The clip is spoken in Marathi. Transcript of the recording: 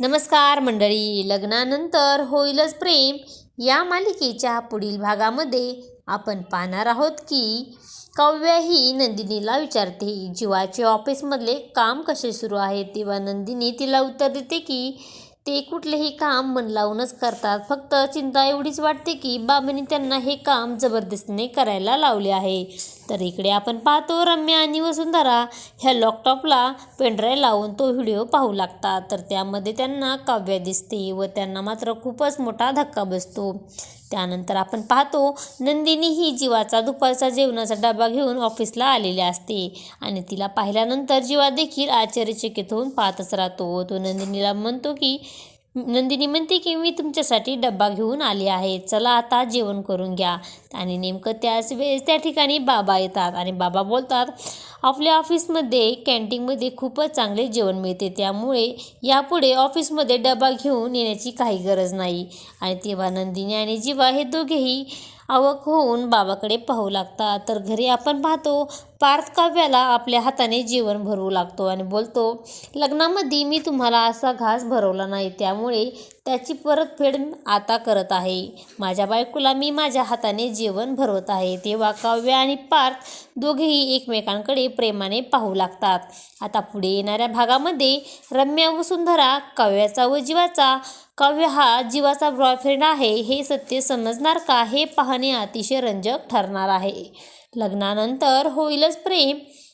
नमस्कार मंडळी लग्नानंतर होईलच प्रेम. या मालिकेच्या पुढील भागामध्ये आपण पाहणार आहोत की काव्या ही नंदिनीला विचारते जीवाचे ऑफिसमधले काम कसे सुरू आहे? तेव्हा नंदिनी तिला उत्तर देते की ते कुठलेही काम मन लावूनच करतात. फक्त चिंता एवढीच वाटते की बाबांनी त्यांना हे काम जबरदस्तीने करायला लावले आहे. तर इकडे आपण पाहतो रम्या आणि वसुंधरा ह्या लॉकटॉपला पेनड्राईव्ह लावून तो व्हिडिओ पाहू लागतात. तर त्यामध्ये त्यांना काव्य दिसते व त्यांना मात्र खूपच मोठा धक्का बसतो. त्यानंतर आपण पाहतो नंदिनी ही जीवाचा दुपारचा जेवणाचा डबा घेऊन ऑफिसला आलेली असते आणि तिला पाहिल्यानंतर जीवा देखील आश्चर्यचकित होऊन पाहतच राहतो. तो नंदिनीला म्हणतो की नंदिनी म्हणते की मी तुमच्यासाठी डब्बा घेऊन आले आहे. चला आता जेवण करून घ्या. आणि नेमकं त्याच वेळेस त्या ठिकाणी बाबा येतात आणि बाबा बोलतात आपल्या ऑफिसमध्ये कॅन्टीनमध्ये खूपच चांगले जेवण मिळते. त्यामुळे यापुढे ऑफिसमध्ये डबा घेऊन येण्याची काही गरज नाही. आणि तेव्हा नंदिनी आणि जीवा हे दोघेही आवक होऊन बाबाकडे पाहू लागतात. तर घरी आपण पाहतो पार्थ काव्याला आपल्या हाताने जीवन भरवू लागतो आणि बोलतो लग्नामध्ये मी तुम्हाला असा घास भरवला नाही त्यामुळे त्याची परतफेड आता करत आहे. माझ्या बायकोला मी माझ्या हाताने जेवण भरवत आहे. तेव्हा काव्य आणि पार्थ दोघेही एकमेकांकडे प्रेमाने पाहू लागतात. आता पुढे येणाऱ्या भागामध्ये रम्या व सुंदरा काव्याचा व जीवाचा. काव्य हा जीवाचा बॉयफ्रेंड आहे. हे सत्य समजणार का हे पाहणे अतिशय रंजक ठरणार आहे. लग्नानंतर होईलच प्रेम.